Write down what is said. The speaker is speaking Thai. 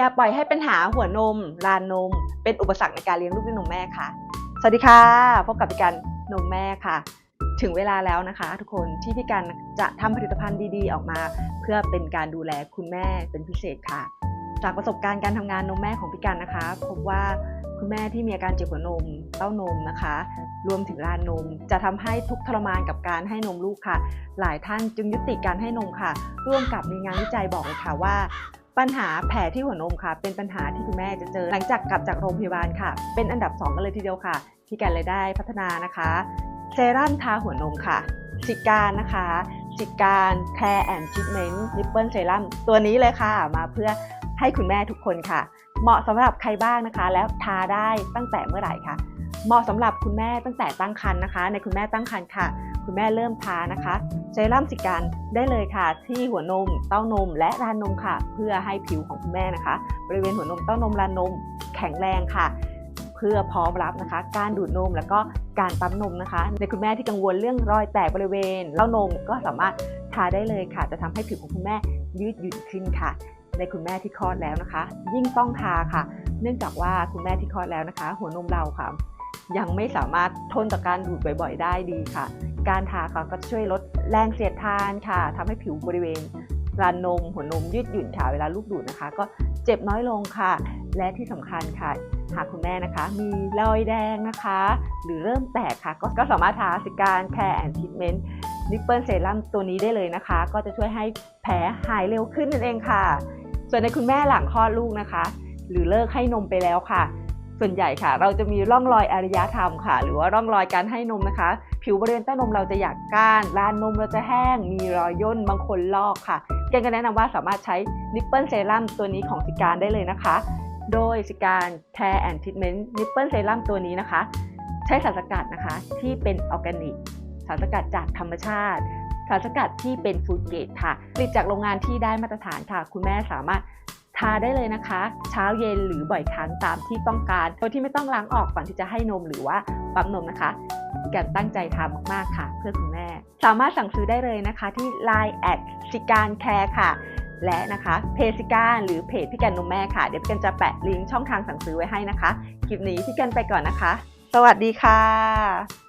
อย่าปล่อยให้ปัญหาหัวนมรานนม เป็นอุปสรรคในการเลี้ยงลูกด้วยนมแม่ค่ะ สวัสดีค่ะ พบกับพี่กันนมแม่ค่ะ ถึงเวลาแล้วนะคะ ทุกคนที่พี่กันจะทำผลิตภัณฑ์ดีๆ ออกมา เพื่อเป็นการดูแลคุณแม่เป็นพิเศษค่ะ จากประสบการณ์การทำงานนมแม่ของพี่กันนะคะ พบว่าคุณแม่ที่มีอาการเจ็บหัวนม เต้านมนะคะ รวมถึงรานนม จะทำให้ทุกทรมานกับการให้นมลูกค่ะ หลายท่านจึงยุติการให้นมค่ะ ร่วมกับมีงานวิจัยบอกเลยค่ะว่า ปัญหาแผลที่หัวนมค่ะ เป็นปัญหาที่คุณแม่จะเจอหลังจากกลับจากโรงพยาบาลค่ะ เป็นอันดับ 2 กันเลยทีเดียวค่ะ ที่แกนเลยได้พัฒนานะคะ เซรั่มทาหัวนมค่ะสิการนะคะสิการแคร์แอนด์ทรีทเมนต์นิปเปิลเซรั่มตัวนี้เลยค่ะ มาเพื่อให้คุณแม่ทุกคนค่ะ เหมาะสำหรับใครบ้างนะคะ แล้วทาได้ตั้งแต่เมื่อไหร่คะเหมาะสำหรับคุณแม่ตั้งแต่ตั้งครรภ์นะคะ ในคุณแม่ตั้งครรภ์ค่ะ คุณแม่เริ่มทานะคะเซรั่มสิการได้เลยค่ะ ที่หัวนม เต้านม และรานนมค่ะ เพื่อให้ผิวของคุณแม่นะคะ บริเวณหัวนมเต้านมรานนมแข็งแรงค่ะ เพื่อพร้อมรับนะคะ การดูดนมแล้วก็การปั๊มนมนะคะ ในคุณแม่ที่กังวลเรื่องรอยแตกบริเวณเต้านมก็สามารถทาได้เลยค่ะ จะทำให้ผิวของคุณแม่ยืดหยุ่นขึ้นค่ะ ในคุณแม่ที่คลอดแล้วนะคะ ยิ่งต้องทาค่ะ เนื่องจากว่าคุณแม่ที่คลอดแล้วนะคะ หัวนมเราค่ะยังไม่สามารถทนต่อการดูดบ่อย ๆ ได้ดีค่ะ การทาค่ะก็ช่วยลดแรงเสียดทานค่ะทำให้ผิวบริเวณรานนมหัวนมยืดหยุ่นค่ะเวลาลูกดูดนะคะ ก็เจ็บน้อยลงค่ะ และที่สำคัญค่ะ หากคุณแม่นะคะ มีรอยแดงนะคะ หรือเริ่มแตกค่ะ ก็ก็สามารถทาสิการแคร์แอนด์ทรีทเมนต์นิปเปิลเซรั่มตัวนี้ได้เลยนะคะ ก็จะช่วยให้แผลหายเร็วขึ้นนั่นเองค่ะ ส่วนในคุณแม่หลังคลอดลูกนะคะ หรือเลิกให้นมไปแล้วค่ะ ส่วนใหญ่ค่ะ เราจะมีร่องรอยอารยธรรมค่ะ หรือว่าร่องรอยการให้นมนะคะ ผิวบริเวณเต้นมเราจะหยาบก้านลานนมเราจะแห้ง มีรอยย่นบางคนลอกค่ะเกนก็แนะนำว่าสามารถใช้นิปเปิลเซรั่มตัวนี้ของสิการได้เลยนะคะ โดยสิการ Care and Treatment Nipple Serum ตัวนี้นะคะ ใช้สารสกัดนะคะที่เป็นออร์แกนิกสารสกัดจากธรรมชาติสารสกัดที่เป็นฟูดเกรดค่ะผลิตจากโรงงานที่ได้มาตรฐานค่ะ คุณแม่สามารถ ทาได้เลยนะคะ เช้าเย็นหรือบ่อยครั้งตามที่ต้องการโดยที่ไม่ต้องล้างออกก่อนที่จะให้นมหรือว่าปั๊มนมนะคะการตั้งใจทำมาก ๆ ค่ะ เพื่อคุณแม่ สามารถสั่งซื้อได้เลยนะคะที่ Line แอดสิการแคร์ค่ะ และนะคะเพจสิการหรือเพจพี่แกนนมแม่ค่ะ เดี๋ยวพี่แกนจะแปะลิงก์ช่องทางสั่งซื้อไว้ให้นะคะ คลิปนี้พี่แกนไปก่อนนะคะ สวัสดีค่ะ